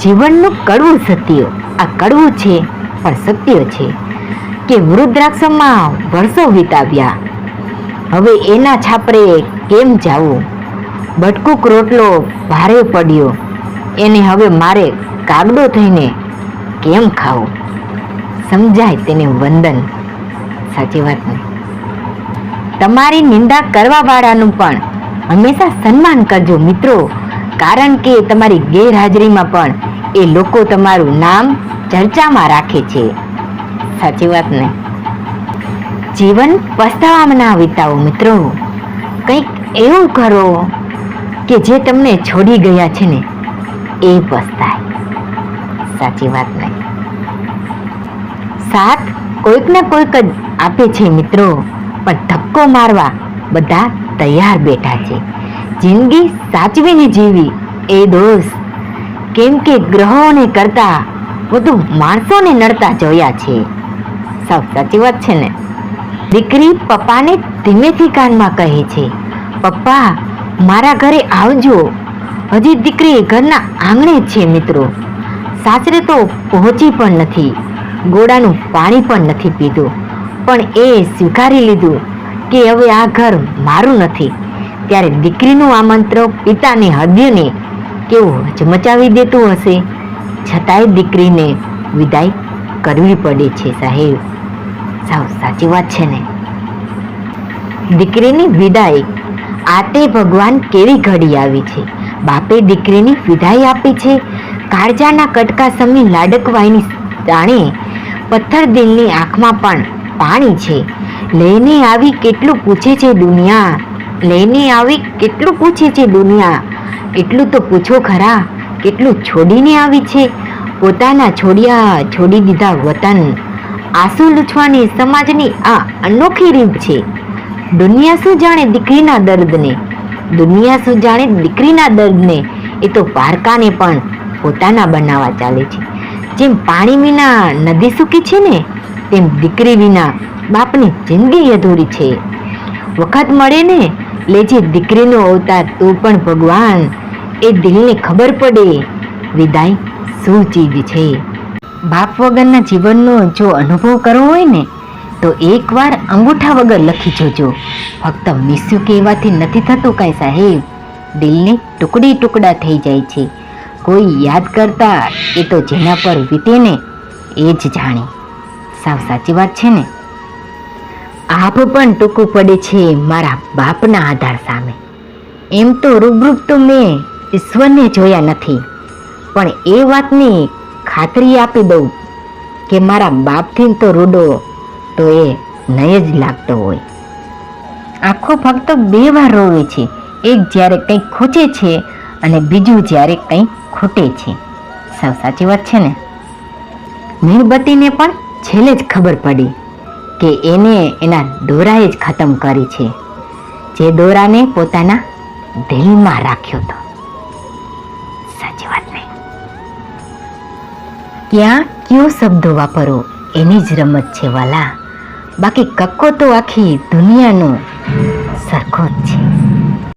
જીવનનું કડવું સત્ય. આ કડવું છે, પણ સત્ય છે કે વૃદ્ધાશ્રમમાં વર્ષો વિતાવ્યા. હવે એના છાપરે કેમ જાવું? બટકુક રોટલો ભારે પડ્યો. એને હવે મારે કાગડો થઈને કેમ ખાવું? સમજાય તેને વંદન. સાચી વાત ને? તમારી નિંદા કરવાવાળાનું પણ હંમેશા સન્માન કરજો મિત્રો. કારણ કે તમારી ગેરહાજરીમાં પણ એ લોકો તમારું નામ ચર્ચામાં રાખે છે. સાચી વાત ને? જીવન પસ્તાવામાં ના વિતાવો મિત્રો. કંઈક એવું કરો કે જે તમને છોડી ગયા છે ને, એ પસ્તાય. સાચી વાત ને? સાથ કોઈક ને કોઈક જ આપે છે મિત્રો, પણ ધક્કો મારવા બધા તૈયાર બેઠા છે. જિંદગી સાચવીને જીવી એ દોસ્ત કેમ કે ગ્રહોને કરતા વધુ માણસોને નડતા જોયા છે. સૌ સાચી વાત છે ને. દીકરી પપ્પાને ધીમેથી કાનમાં કહે છે, પપ્પા, મારા ઘરે આવજો. હજી દીકરી ઘરના આંગણે છે મિત્રો. સાસરે તો પહોંચી પણ નથી. ગોળાનું પાણી પણ નથી પીધું. પણ એ સ્વીકારી લીધું કે હવે આ ઘર મારું નથી. ત્યારે દીકરીનું આમંત્રણ પિતાની હૃદયને કેવું હચમચાવી દેતું હશે? છતાંય દીકરીને વિદાય કરવી પડે છે સાહેબ. સાવ સાચી વાત છે ને. દીકરીની વિદાય આ તે ભગવાન કેવી ઘડી આવી છે? બાપે દીકરીની વિદાય આપી છે? કાળજાના કટકા સમી લાડકવાઈની જાણે પથ્થર દિલની આંખમાં પણ પાણી છે. લઈને આવી કેટલું પૂછે છે દુનિયા? લઈને આવી કેટલું પૂછે છે દુનિયા? એટલું તો પૂછો ખરા, કેટલું છોડીને આવી છે? પોતાના છોડ્યા છોડી દીધા વતન. આંસુ લૂછવાની સમાજની આ અનોખી રીત છે. દુનિયા શું જાણે દીકરીના દર્દને? દુનિયા શું જાણે દીકરીના દર્દને? એ તો પારકાને પણ પોતાના બનાવવા ચાલે છે. જેમ પાણી વિના નદી સૂકી છે ને, તેમ દીકરી વિના બાપની જિંદગી અધૂરી છે. વખત મળે ને લેજે દીકરીનો અવતાર તું પણ ભગવાન. એ દિલને ખબર પડે. વિદાય, શું ચીજ છે? બાપ વગરના જીવનનો જો અનુભવ કરવો હોય ને, તો એકવાર અંગૂઠા વગર લખી જોજો. ફક્ત મિસ્યુ કહેવાથી નથી થતું કાંઈ સાહેબ. દિલને ટુકડી ટુકડા થઈ જાય છે. કોઈ યાદ કરતા એ તો જેના પર વીતે ને, એ જ જાણે. સાવ સાચી વાત છે ને? આપ પણ ટૂંકું પડે છે મારા બાપના આધાર સામે. એમ તો રૂબરૂપ તો મેં ઈશ્વરને જોયા નથી. પણ એ વાતની ખાતરી આપી દઉં કે મારા બાપથી તો રૂડો તો એ નહીં જ લાગતો હોય. આખો ફક્ત બે વાર રોવે છે. એક જ્યારે કંઈક ખોચે છે અને બીજું જ્યારે કંઈક ખોટે છે. સાવ સાચી વાત છે ને? મીણબત્તીને પણ છેલ્લે જ ખબર પડી. કે એને એના દોરાએ જ ખતમ કરી છે, જે દોરાને પોતાના દિલમાં રાખ્યો હતો. સાચી વાત નહીં ક્યાં, કયો શબ્દો વાપરો, એની જ રમત છે વાલા. બાકી કક્કો તો આખી દુનિયાનો સરખો જ છે.